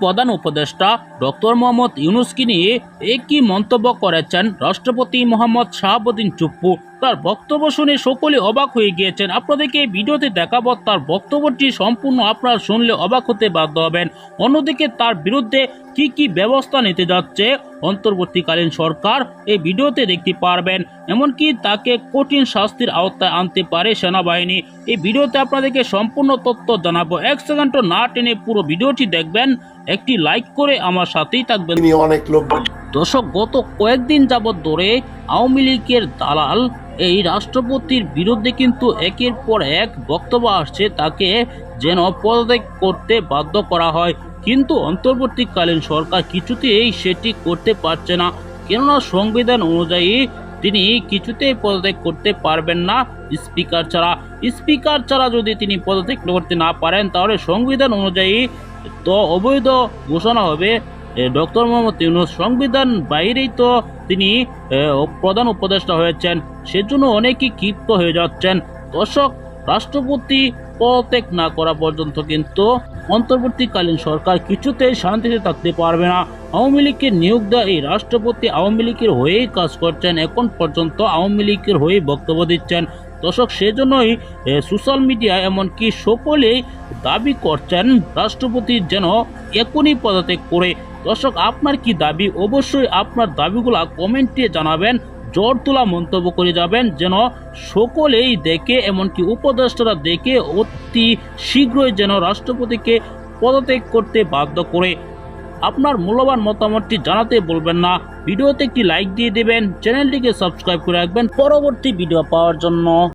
প্রধান উপদেষ্টা ডক্টর মোহাম্মদ ইউনুসকে নিয়ে একই মন্তব্য করেছেন রাষ্ট্রপতি মোহাম্মদ শাহাবুদ্দিন চুপ্পু। তার বক্তব্য শুনে সকলে অবাক হয়ে গিয়েছেন। আপনাদেরকে ভিডিওতে দেখাবো তার বক্তব্যটি সম্পূর্ণ আপনারা শুনলে অবাক হতে বাধ্য হবেন। অন্যদিকে তার বিরুদ্ধে কি কি ব্যবস্থা নিতে যাচ্ছে অন্তর্বর্তীকালীন সরকার এই ভিডিওতে দেখতে পারবেন। এমনকি তাকে কঠিন শাস্তির আওতায় আনতে পারে সেনাবাহিনী। এই ভিডিওতে আপনাদেরকে সম্পূর্ণ তথ্য জানাব। এক সেকেন্ডও না টেনে পুরো ভিডিওটি দেখবেন। একটি লাইক করে আমার সাথেই থাকবেন। অনেক লোক দর্শক, গত কয়েকদিন যাবৎ ধরে আওয়ামী লীগের দালাল এই রাষ্ট্রপতির বিরুদ্ধে কিন্তু একের পর এক বক্তব্য আসছে। তাকে যেন পদত্যাগ করতে বাধ্য করা হয়। কিন্তু অন্তর্বর্তীকালীন সরকার কিছুতেই সেটি করতে পারছে না। কেননা সংবিধান অনুযায়ী তিনি কিছুতেই পদত্যাগ করতে পারবেন না স্পিকার ছাড়া। স্পিকার ছাড়া যদি তিনি পদত্যাগ করতে না পারেন, তাহলে সংবিধান অনুযায়ী তো অবৈধ ঘোষণা হবে। ডক্টর মোহাম্মদ ইউনুস সংবিধান বাইরেই তো তিনি প্রধান উপদেষ্টা হয়েছেন। সেজন্য অনেকেই ক্ষিপ্ত হয়ে যাচ্ছেন। দর্শক, রাষ্ট্রপতি পদত্যাগ না করা পর্যন্ত কিন্তু অন্তর্বর্তীকালীন সরকার কিছুতেই শান্তিতে থাকতে পারবে না। আওয়ামী লীগের নিয়োগ দেওয়া এই রাষ্ট্রপতি আওয়ামী লীগের হয়েই কাজ করছেন। এখন পর্যন্ত আওয়ামী লীগের হয়েই বক্তব্য দিচ্ছেন। দর্শক, সেজন্যই সোশ্যাল মিডিয়া এমনকি সকলেই দাবি করছেন রাষ্ট্রপতি যেন এখনই পদত্যাগ করে দর্শক, আপনার কি দাবি? অবশ্যই আপনার দাবিগুলা কমেন্টে জানাবেন, জোর তোলা মন্তব্য করে যাবেন যেন সকলেই দেখে, এমনকি উপদেষ্টারা দেখে অতি শীঘ্রই যেন রাষ্ট্রপতিকে পদত্যাগ করতে বাধ্য করে। আপনার মূল্যবান মতামতটি জানাতে বলবেন না। ভিডিওতে একটি লাইক দিয়ে দেবেন, চ্যানেলটিকে সাবস্ক্রাইব করে রাখবেন। পরবর্তী ভিডিও পাওয়ার জন্য।